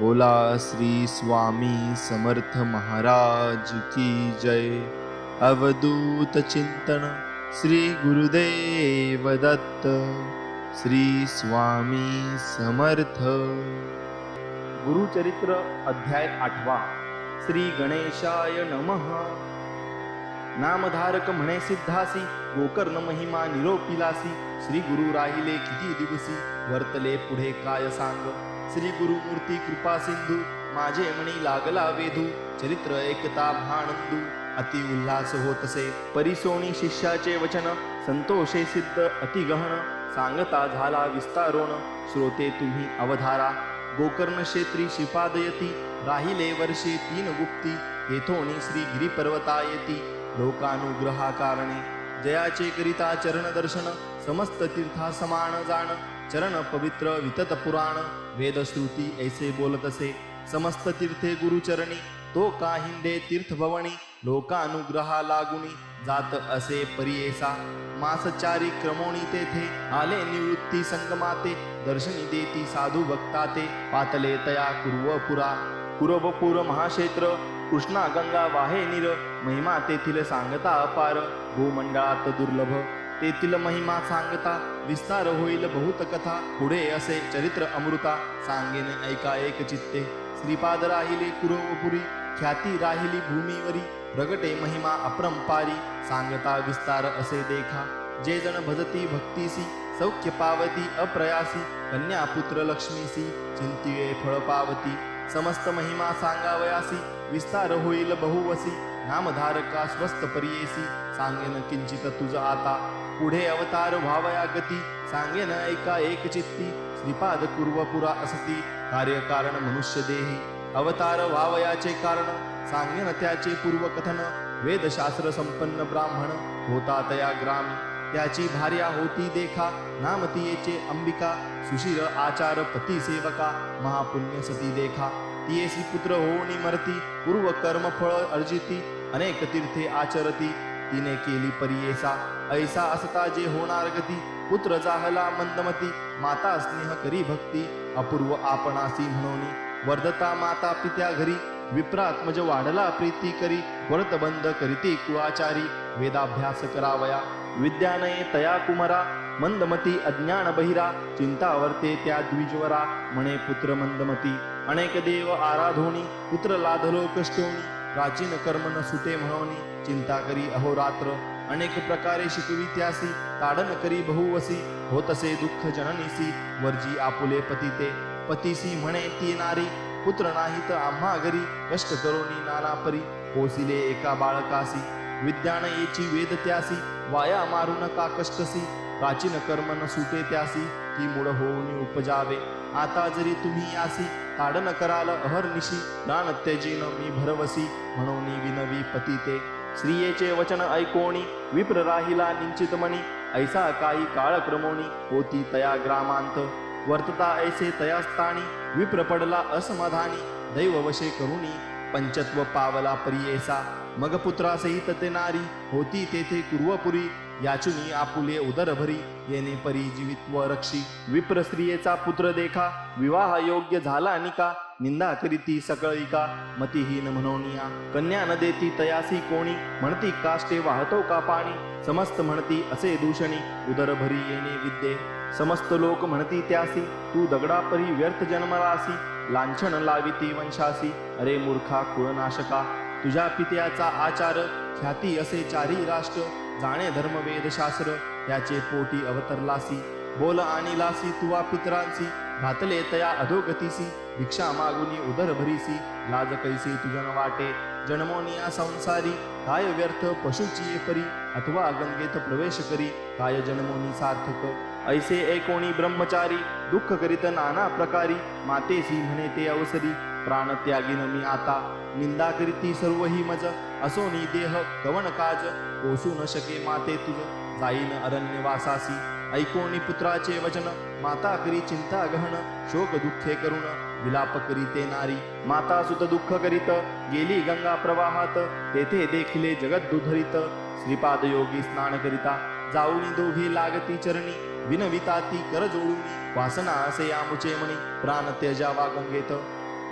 बोला श्री स्वामी समर्थ महाराज की जय। अवधूत चिंतन श्री गुरुदेव दत्त श्री स्वामी समर्थ। गुरुचरित्र अध्याय आठवा श्री गणेशाय नमः। नामधारक म्हणे सिद्धासी गोकर्ण महिमा निरोपिलासी श्री गुरु राहिले किती दिवसी वर्तले पुढे काय सांग श्री गुरुमूर्ती कृपा सिंधू माझे मणी लागला वेधू चरित्र एकता भानंदू अति उल्हास होतसे परिसोणी शिष्याचे वचन संतोषे सिद्ध अति गहन सांगता झाला विस्तारोण. श्रोते तुम्ही अवधारा गोकर्ण क्षेत्री शिपादयती राहिले वर्षे तीन गुप्ती येथोनी श्री गिरिपर्वता येती लोकानुग्रहा कारणे जयाचे करिता चरण दर्शन समस्त तीर्था समान जाण चरण पवित्र वितत पुराण वेदश्रुती ऐसे बोलतसे समस्त तीर्थे गुरुचरणी तो का हिंदे तीर्थभवनी लोकानुग्रहा लागुनी जात असे परियेसा. मासचारी क्रमोणी तेथे आले निवृत्ती संगमाते दर्शनी देती साधू भक्ताते पातले तया कुर्व पुरा. कुरवपूर महाक्षेत्र कृष्णा गंगा वाहे निर महिमा तेथील सांगता अपार. भूमंडळात दुर्लभ. तेथील महिमा सांगता विस्तार होईल बहुत कथा. पुढे असे चरित्र अमृता सांगेने ऐका एक चित्ते. श्रीपाद राहिले कुरवपुरी ख्याती राहिली भूमीवरी. प्रगटे महिमा अप्रंपारी सांगता विस्तार असे देखा. जे जण भजती भक्तीसी सौख्य पावती अप्रयासी. कन्या पुत्र लक्ष्मीसी चिंतिये फळ पावती. समस्त महिमा सांगावयासी विस्तार होईल बहुवसी. नामधारका स्वस्त परियेसी. सांगेन किंचित तुझ आता. पुढे अवतार व्हावया गती. सांगेन ऐका एक चित्ती. श्रीपाद पूर्वपुरा असती. कार्यकारण मनुष्य देही. अवतार व्हावयाचे कारण. सांगेन त्याचे पूर्वकथन. वेदशास्त्र संपन्न ब्राह्मण. होता तया ग्रामी. त्याची भार्या होती देखा. नामतीयेचे अंबिका. सुशील आचार पती सेवका. महापुण्य सती देखा. तियेसी पुत्र होऊनी मरती. पूर्व कर्म फळ अर्जिती. अनेक तीर्थे आचरती. तिने केली परियेसा. ऐसा असता जे होणार गती. पुत्र जाहला मंदमती. माता स्नेह करी भक्ती. अपूर्व आपणासी म्हणून. वर्धता माता पित्या घरी. विप्रात्मज वाढला प्रीती करी. व्रतबंध करीती कुआचारी. वेदाभ्यास करावया. विद्यानये तया कुमरा. मंदमती अज्ञान बहिरा. चिंता वर्ते त्या द्विजवरा. म्हणे पुत्र मंदमती. अनेक देव आराधोनी पुत्र लाधलो कष्टोणी प्राचीन कर्म न सुटे म्हणोनी चिंता करी अहोरात्र अनेक प्रकारे शिकवी त्यासी ताडन करी बहुवसी होतसे दुःख जननीसी वर्जी आपुले पतिते पतीसी म्हणे ती नारी पुत्र नाही तर आम्हा घरी कष्ट करोनी नाना परी पोसिले एका बाळकासी विद्यानयेची वेद त्यासी वाया मारून का कष्टसी प्राचीन कर्म न सुटे त्यासी ती मूळ होऊन उपजावे आता जरी तुम्ही यासी ताडन कराल अहर्निशी प्राण मी भरवसी म्हणून विनवी पतिते. स्त्रियेचे वचन ऐकोणी विप्र राहिला निश्चित ऐसा काही काळक्रमोणी होती तया ग्रामांत. वर्तता ऐसे तयास्थानी विप्र पडला असमाधानी. दैववशे करुणी पंचत्व पावला परियेसा. मग पुत्रासहित ते नारी होती तेथे कुर्वपुरी. याचुनी आपुले उदरभरी येणे परी रक्षी. विप्र स्त्रियेचा पुत्र देखा विवाह योग्य झाला निका निंदा करीती सकळिका मतिहीन म्हणोनिया कन्या न देती तयासी कोणी? म्हणती काष्टे वाहतो का पाणी? समस्त म्हणती असे दूषणी. उदरभरी येणे विद्ये. समस्त लोक म्हणती त्यासी तू दगडापरी व्यर्थ जन्मलासी. लांछन लाविती वंशासी. अरे मूर्खा कुळनाशका. तुझ्या पित्याचा आचार ख्याती असे चारी राष्ट्र. जाणे धर्म वेदशास्त्र याचे पोटी अवतरलासी. बोल आणि लासी तुवा पितरांसी. घातले तया अधोगतीसी. भिक्षा मागुनी उदर भरीसी. लाज कैसी तुझन वाटे. जन्मोनिया संसारी. काय व्यर्थ पशुची परी अथवा गंगेत प्रवेश करी. काय जन्मोनी सार्थक. ऐसे एकोणी ब्रह्मचारी. दुःख करीत नाना प्रकारी. मातेसी म्हणे ते अवसरी. प्राणत्यागीन मी आता. निंदा करीती सर्व ही मज. असोनी देह कवन काज. पोसू न शके माते तुझ जाईन अरण्यवासासी. ऐकोनी पुत्राचे वचन. माता करी चिंता गहन. शोक दुःखे करुण. विलाप करी ते नारी. माता सुत दुःख करीत. गेली गंगा प्रवाहात. तेथे देखिले जगत दुधरित. श्रीपाद योगी स्नान करिता. जाऊनी दोघे लागती चरणी. विनविता ती कर जोडूनी. वासना असे आमुचे मणी. प्राण त्यजावा गंगेत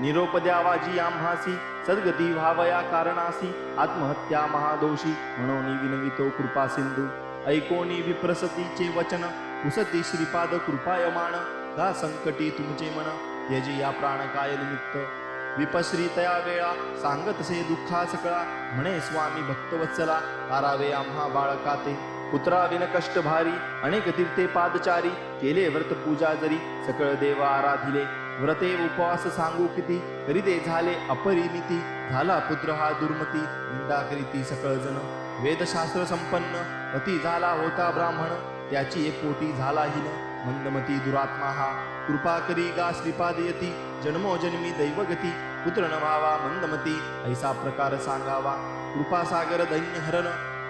निरोपद्यावाजी आम्हासी सद्गती व्हावया कारणासी आत्महत्या महादोषी म्हणून विनवितो कृपा सिंधू. ऐकोनी विप्रसतीचे वचन उसती श्रीपाद कृपायमान का संकटी तुमचे मन यजी या प्राणकाय निमित्त. विपश्रीतया वेळा सांगतसे दुःखा सकळा म्हणे स्वामी भक्तवत्सला तारावे आम्हा बाळकाते. पुत्रा विन कष्ट भारी अनेक तीर्थे पादचारी केले व्रत पूजा जरी सकळ देव आराधिले. व्रते उपवास सांगू किती? करीते झाले अपरिमिती. झाला पुत्र हा दुर्मती. निंदा करीती सकळ जण. वेदशास्त्र संपन्न. पती झाला होता ब्राह्मण. त्याची एक कोटी झाला हिन मंदमती दुरात्मा हा. कृपा करी गा श्रीपाद यती जन्मोजन्मी दैवगती. पुत्र न व्हावा मंदमती. ऐसा प्रकार सांगावा. कृपा सागर दैन्य हरण.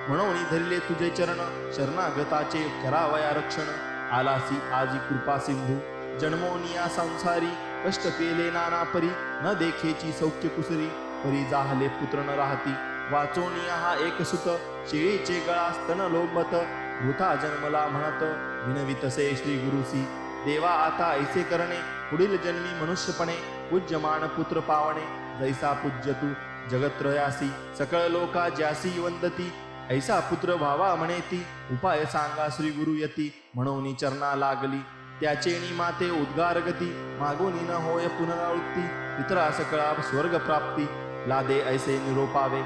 म्हणून धरले तुझे चरण. शरणागताचे करावया रक्षण. आलासी आजी कृपा सिंधू. जन्मोनिया संसारी कष्ट केले नाना परी न देखेची सौख्य कुसरी परी जाहले पुत्र न राहती. वाचोनिया हा एक सुत शेळीचे गळा स्तन लोंबत. भूता जन्मला म्हणत विनवितसे श्री गुरुसी देवा आता ऐसे करणे पुढील जन्मी मनुष्यपणे पूज्यमान पुत्र पावणे. जैसा पूज्य तू जगत्रयासी सकळ लोका ज्यासी वंदती. ऐसा पुत्र व्हावा म्हणेती उपाय सांगा श्री गुरु यती म्हणून चरणा लागली. त्याचे माते उद्गार गती मागोनी न होय पुनरावृत्ती इतरा सकळा स्वर्ग प्राप्ती लादे ऐसे निरोपावे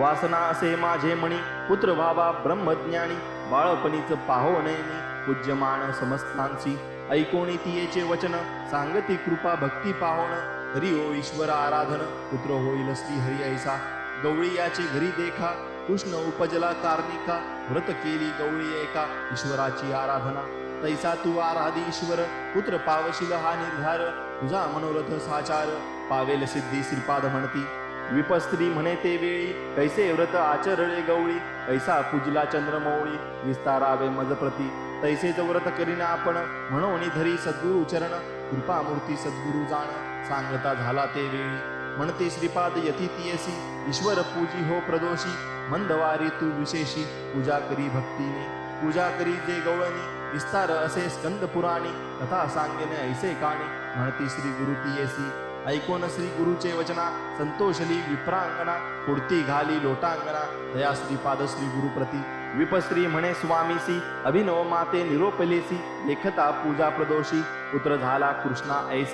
वासना असे माझे मणी पुत्र व्हावा ब्रह्मज्ञानी बाळपणीच पाहो नयनी पूज्यमान समस्तांची. ऐकोणी तियेचे वचन सांगती कृपा भक्ती पाहोण. हरि ओ ईश्वर आराधन पुत्र होईल श्री हरी ऐसा. गवळी याचे घरी देखा कृष्ण उपजला कार्णिका व्रत केली गवळी एका ईश्वराची आराधना. तैसा तू आराधी ईश्वर पुत्र पावशील हा निर्धार. तुझा मनोरथ साचार पावेल सिद्धी श्रीपाद म्हणती. विपस्त्री म्हणे ते वेळी कैसे व्रत आचरळे गवळी? ऐसा पूजला चंद्रमौळी? विस्तारावे मज प्रती तैसेच व्रत करीना आपण म्हणून धरी सद्गुरु चरण. कृपामूर्ती सद्गुरु जाण सांगता झाला ते वेळी. म्हणते श्रीपाद यती तियसी ईश्वर पूजी हो प्रदोषी. मंदवारी तू विशेषी पूजा करी भक्तीने. पूजा करी जे गवळणी विस्तार असे स्कंद पुराणी कथा सांगेने ऐसे काणी. म्हणती श्री गुरु तियेसी ऐकोन श्री गुरुचे वचना संतोषली विप्रांगणा कुडती घाली लोटांगणा. दया श्रीपाद श्री गुरुप्रती विपश्री म्हणे स्वामीसी अभिनव माते निरोपलेसी लेखता पूजा प्रदोषी. पुत्र झाला कृष्णा ऐस.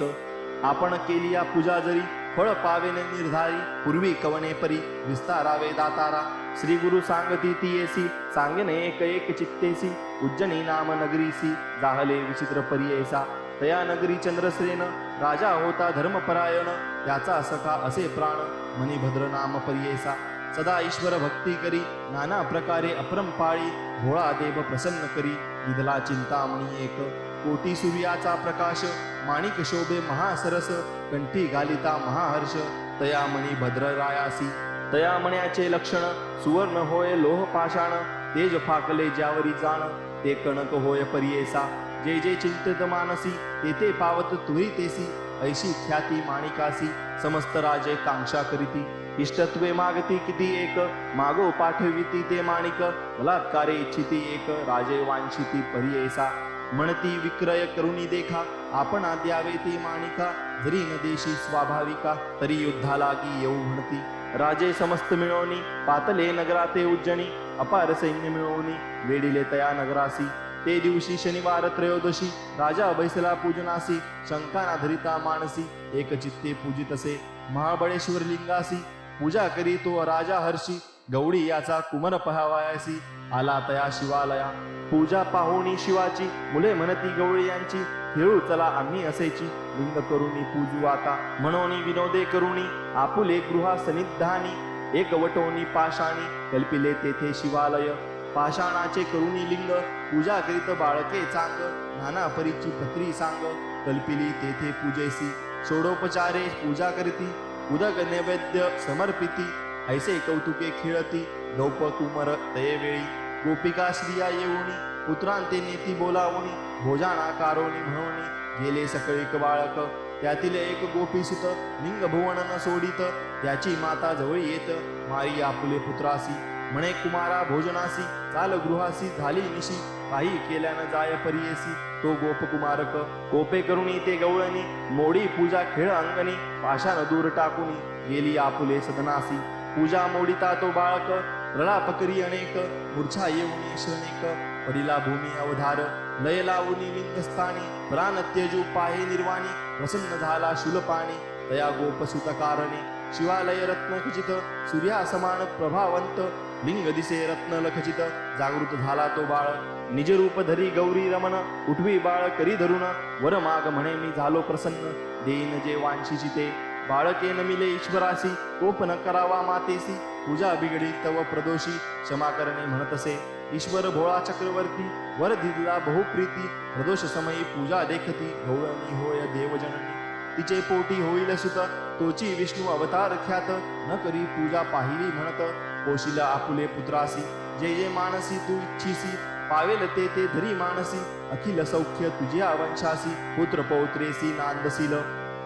आपण केली या पूजा जरी फळ पावेने निर्धारी. पूर्वी कवने परी विस्तारावे दातारा. श्री गुरु सांगती ती येसी सांगेने एक एक चित्तेसी. उज्जनी नाम नगरीसी जाहले विचित्र परियेसा। तया नगरी चंद्रश्रेन राजा होता धर्मपरायण त्याचा सखा असे प्राण मणिभद्र नाम परियेसा। सदा ईश्वर भक्ती करी नाना प्रकारे अपरंपाळी भोळा देव प्रसन्न करी विधला चिंतामणी एक। कोटी सूर्याचा प्रकाश माणिक शोभे महासरस कंठी गालिता महाहर्ष तया मणी भद्ररायासी तया मण्याचे लक्षण सुवर्ण होय लोह पाषाण तेज फाकले ज्यावरी जाण। ते कणक होय परियेसा. जे जे चिंतित मानसी तेथे पावत तुही तेसी. ऐशी ख्याती माणिकासी समस्त राजे कांक्षा करीती. इष्टत्वे मागती किती एक मागो पाठविती ते माणिक. बलात्कारे इच्छिती एक राजे वांशिती परियेसा. म्हणती विक्रय करुणी देखा आपण द्यावे ती माणिका. जरी न देशी स्वाभाविका तरी युद्धालागी येऊ म्हणती. राजे समस्त मिळवणी पातले नगराते उज्जणी अपार सैन्य मिळवणी वेडिले तया नगरासी. ते दिवशी शनिवार त्रयोदशी राजा बैसला पूजनासी शंकानाधरिता मानसी एक चित्ते पूजितसे महाबळेश्वर लिंगासी. पूजा करी तो राजा हर्षी गौडी याचा कुमर पहावायासी. आला तया शिवालया. पूजा पाहुणी शिवाची मुले म्हणती गवळी यांची. खेळू चला आम्ही असेची. लिंग करुणी पूजू आता. म्हणून विनोदे करुणी आपुले गृहा सनिधानी एक वटोनी पाषाणी कल्पिले तेथे शिवालय. पाषाणाचे करुणी लिंग पूजा करीत बाळके चांग नाना परीची पत्री सांग. कल्पिली तेथे पूजेसी सोडोपचारे पूजा करीती उदक नैवेद्य समर्पिती ऐसे कौतुके खेळती गौप कुमर तयेवेळी. गोपिका स्त्रिया येऊनी पुत्रांते नेती बोलावणी भोजाना कारोणी म्हणून गेले सकळीक बाळक त्यातील एक गोपीसुत लिंग भुवन न सोडित त्याची माता जवळ येत मारी आपुले पुत्रासी म्हणे कुमारा भोजनासी चाल गृहासी झाली निशी काही केल्यानं जाय परियेसी तो गोपकुमारक गोपे करुणी ते गवळणी मोडी पूजा खेळ अंगणी पाषाण दूर टाकुनी गेली आपुले सदनासी पूजा मोडिता तो बाळक प्रलाप अनेक मूर्छा येऊनी शनेक पडिला भूमी अवधार लय लावूनी लिंगस्थानी प्राण त्यजू पाहे निर्वाणी प्रसन्न झाला शुलपाणी तया गोपसुत कारणे शिवालय रत्न खचित सूर्या समान प्रभावंत लिंग दिसे रत्न लखचित जागृत झाला तो बाळ निज रूप धरी गौरी रमण उठवी बाळ करी धरून वर माग म्हणे मी झालो प्रसन्न देईन जे वांशीची ते बाळके मिले ईश्वरासी कोप न करावा मातेसी पूजा बिघडी तव प्रदोषी क्षमा करणे म्हणतसे ईश्वर भोळा चक्रवर्ती वर दिला बहुप्रीती प्रदोष समयी पूजा देखती गौरणी होय देवजननी. तिचे पोटी होईल सुत तोची विष्णू अवतार ख्यात न करी पूजा पाहिली म्हणत पोशिला आपुले पुत्रासी. जे जे मानसी तू इच्छिसी पावेल ते ते धरी मानसी. अखिल सौख्य तुझ्या वंशासी पुत्र पौत्रेसी नांदशील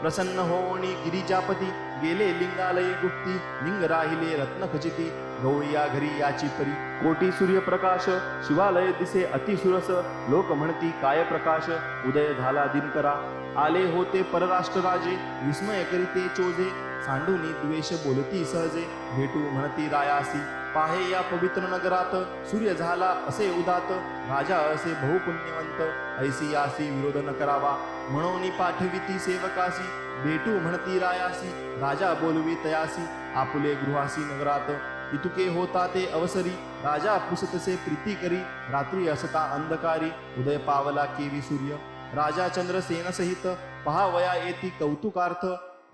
प्रसन्न होणी गिरिजापती गेले लिंगालय गुप्ती लिंग राहिले रत्न खचिती गवळी घरी याची परी. कोटी सूर्यप्रकाश शिवालय दिसे अतिसुरस लोक म्हणती काय प्रकाश उदय झाला दिनकरा. आले होते परराष्ट्र राजे विस्मय करीते चोजे. सांडूनी द्वेष बोलती सहजे भेटू म्हणती रायासी. पाहे या पवित्र नगरात सूर्य झाला असे उदात. राजा असे बहुपुण्यवंत ऐसी यासी विरोध न करावा. म्हणून पाठविती सेवकासी भेटू म्हणती रायासी राजा बोलवी तयासी आपुले गृहासी नगरात. इतुके होता ते अवसरी राजा पुसतसे प्रीती करी रात्री असता अंधकारी उदय पावला केवी सूर्य. राजा चंद्रसेनसहित पहावया येती कौतुकार्थ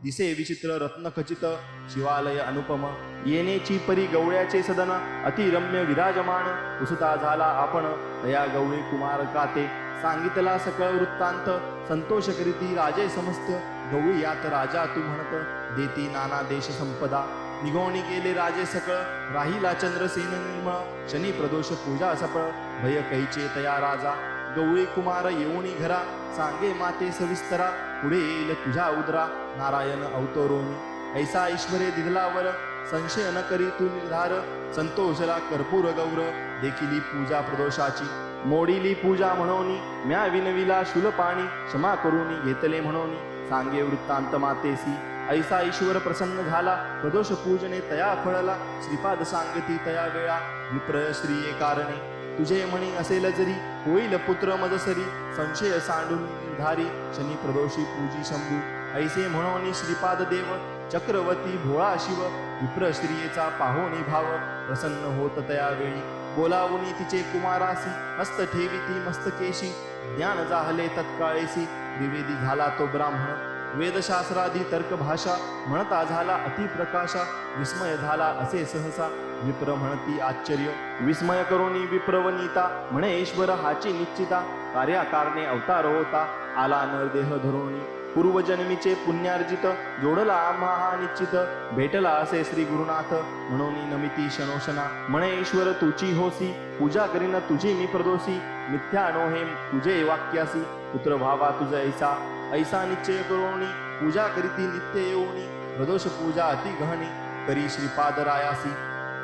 दिसे विचित्र रत्न खचित शिवालय अनुपम. येनेची परी गवळ्याचे सदन अतिरम्य विराजमान उसता झाला आपण तया गवळी कुमार काते. सांगितला सकळ वृत्तांत संतोष करीती राजे समस्त. गवळी यात राजा तू म्हणत देती नाना देश संपदा. निघोणी गेले राजे सकळ राहिला चंद्रसेन निर्मळ शनी प्रदोष पूजा सफळ भय कैचे तया राजा. गवळी कुमार येऊणी घरा सांगे माते सविस्तरा. पुढे येईल तुझ्या उदरा नारायण अवतरोनी ऐसा ईश्वरे दिधलावर संशय न करी तू निर्धार संतोषला कर्पूर गौर देखिली पूजा प्रदोषाची. मोडीली पूजा म्हणून म्या विनविला शुलपाणी क्षमा करून घेतले म्हणून. सांगे वृत्तांत मातेसी ऐसा ईश्वर प्रसन्न झाला प्रदोष पूजने तया फळला श्रीपाद सांगती तया वेळा विप्र श्रीये कारणे. तुझे म्हणी असेल जरी होईल पुत्र मजसरी संशय सांडून निर्धारी शनी प्रदोषी पूजी शंभू. ऐसे म्हणून श्रीपाद देव चक्रवर्ती भोळा शिव विप्र श्रीयेचा पाहोनी भाव प्रसन्न होत तया वेळी. बोलावुनी तिचे कुमारासी हस्त ठेविती मस्तकेशी ज्ञान जाहले तत्काळेसी द्विवेदी झाला तो ब्राह्मण. वेदशास्त्रादी तर्कभाषा म्हणता झाला अतिप्रकाशा. विस्मय झाला असे सहसा. विप्र म्हणती आश्चर्य. विस्मय करोनी विप्रवनीता म्हणे ईश्वर हाची निश्चिता. कार्याकारणे अवतार होता. आला नरदेह धरोणी. पूर्वजन्मीचे पुण्यार्जित जोडला महा निश्चित. भेटला असे श्री गुरुनाथ. म्हणून नमिती शनोशना म्हणे ईश्वर तुझी होसी. पूजा करीन तुझी मी प्रदोषी. मिथ्या नोहेम तुझे वाक्यासी. पुत्र भावा तुझ ऐसा. ऐसा निश्चय करोणी पूजा करीती नित्य येऊनी. प्रदोष पूजा अति गहनी. करी श्रीपाद रायासी.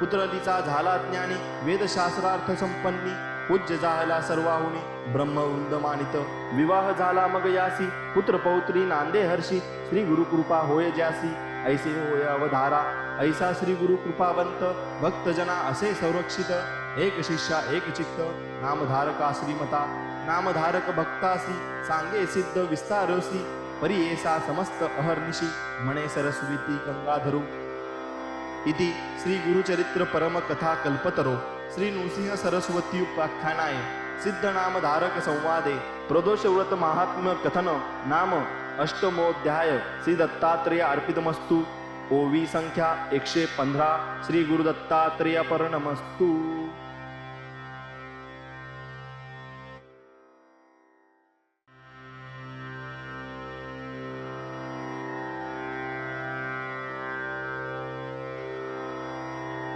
पुत्र तिचा झाला ज्ञानी. वेदशास्त्रार्थ संपन्नी. पूज्य जायला सर्वाहुनी ब्रह्मवृंद मानित विवाह झाला मग यासी पुत्र पौत्री नांदे हर्षी श्री गुरु कृपा होय ज्यासी. ऐसे होय अवधारा ऐसा श्री गुरु कृपावंत. भक्तजना असे संरक्षित. एक शिष्या एक चित्त. नामधारका श्रीमता नामधारक भक्तासी. सांगे सिद्ध विस्तारसी. परियेसा समस्त अहर्निशी. म्हणे सरस्वती गंगाधरू. इति श्री गुरुचरित्र परम कथा कल्पतरो. श्री नृसिंह सरस्वती उपाख्यानाय सिद्ध नाम धारक संवादे प्रदोष व्रत महात्म्य कथन नाम अष्टमोध्याय श्री दत्तात्रेय अर्पितमस्तु। ओवी संख्या एकशे पंधरा श्री गुरुदत्तात्रेय पर्णमस्तू